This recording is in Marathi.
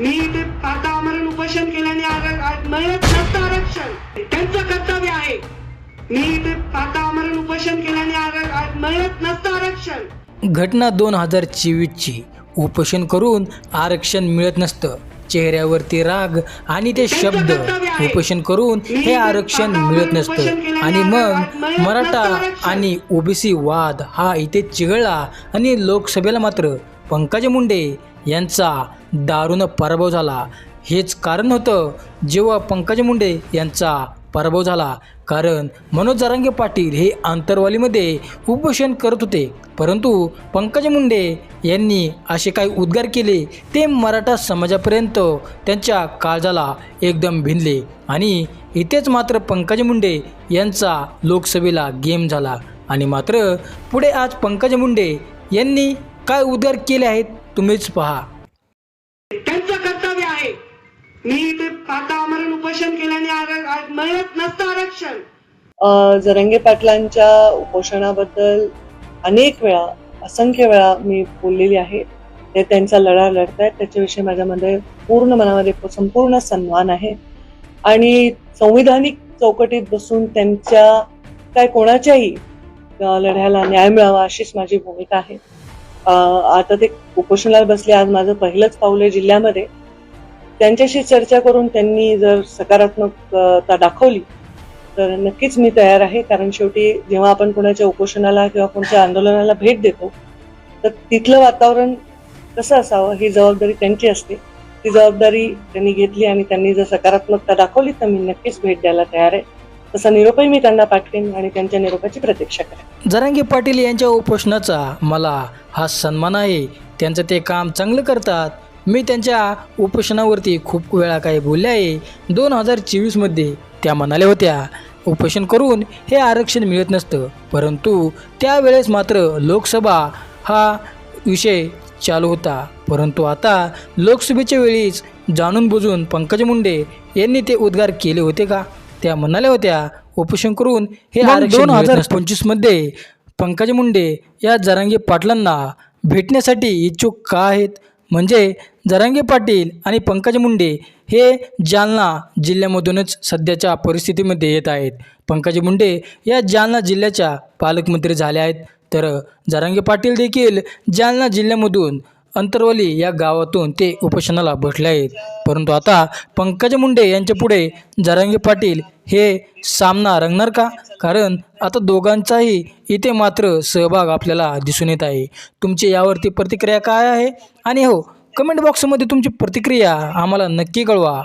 मी इथे आता आमरण उपोषण केल्याने मिळत नसतं आरक्षण. त्यांचं कर्तव्य आहे. मी इथे आता आमरण उपोषण केल्याने मिळत नसतं आरक्षण. घटना दोन हजार चोवीसची. उपोषण करून आरक्षण मिळत नसतं. चेहऱ्यावरती राग आणि ते शब्द उपोषण करून हे आरक्षण मिळत नसतं. आणि मग मराठा आणि ओबीसी वाद हा इथे चिघळला आणि लोकसभेला मात्र पंकजा मुंडे यांचा दारुण पराभव झाला. हेच कारण होतं जेव्हा पंकज मुंडे यांचा पराभव झाला. कारण मनोज जरांगे पाटील हे आंतरवालीमध्ये उपोषण करत होते. परंतु पंकज मुंडे यांनी असे काही उद्गार केले ते मराठा समाजापर्यंत त्यांच्या काळजाला एकदम भिनले आणि इथेच मात्र पंकज मुंडे यांचा लोकसभेला गेम झाला. आणि मात्र पुढे आज पंकज मुंडे यांनी काय उद्गार केले आहेत तुम्हीच पहा. मी आता आमरण उपोषण केल्याने मिळत नसतं आरक्षण. जरंगे पाटलांच्या उपोषणाबद्दल अनेक वेळा असंख्य वेळा मी बोललेली आहे. ते त्यांचा लढा लढतायत. त्याच्याविषयी माझ्यामध्ये पूर्ण मनामध्ये संपूर्ण सन्मान आहे. आणि संविधानिक चौकटीत बसून त्यांच्या काय कोणाच्याही लढ्याला न्याय मिळावा अशीच माझी भूमिका आहे. आता ते उपोषणाला बसले. आज माझं पहिलंच पाऊल आहे जिल्ह्यामध्ये. त्यांच्याशी चर्चा करून त्यांनी जर सकारात्मकता दाखवली तर नक्कीच मी तयार आहे. कारण शेवटी जेव्हा आपण कोणाच्या उपोषणाला किंवा कोणत्या आंदोलनाला भेट देतो तर तिथलं वातावरण कसं असावं ही जबाबदारी त्यांची असते. ती जबाबदारी त्यांनी घेतली आणि त्यांनी जर सकारात्मकता दाखवली तर मी नक्कीच भेट द्यायला तयार आहे. तसा निरोपही मी त्यांना पाठवेन आणि त्यांच्या निरोपाची प्रतीक्षा करेन. जरांगी पाटील यांच्या उपोषणाचा मला हा सन्मान आहे. त्यांचं ते काम चांगलं करतात. मी त्यांच्या उपोषणावरती खूप वेळा काही बोलले आहे. दोन हजार चोवीसमध्ये त्या म्हणाल्या होत्या उपोषण करून हे आरक्षण मिळत नसतं परंतु त्यावेळेस मात्र लोकसभा हा विषय चालू होता. परंतु आता लोकसभेच्या वेळीच जाणून बुजून पंकज मुंडे यांनी ते उद्गार केले होते का? त्या म्हणाल्या होत्या उपोषण करून हे दोन हजार पंचवीसमध्ये पंकज मुंडे या जरांगे पाटलांना भेटण्यासाठी इच्छुक का आहेत? म्हणजे जरांगे पाटील आणि पंकज मुंडे हे जालना जिल्ह्यामधूनच सध्याच्या परिस्थितीमध्ये येत आहेत. पंकज मुंडे या जालना जिल्ह्याच्या पालकमंत्री झाले आहेत. तर जरांगे पाटील देखील जालना जिल्ह्यामधून अंतरवली या गावातून ते उपोषणाला बसले आहेत. परंतु आता पंकज मुंडे यांच्या पुढे पाटील हे सामना रंगणार का? कारण आता दोघांचाही इथे मात्र सहभाग आपल्याला दिसून येत आहे. तुमची यावरती प्रतिक्रिया काय आहे? आणि हो कमेंट बॉक्समध्ये तुमची प्रतिक्रिया आम्हाला नक्की कळवा.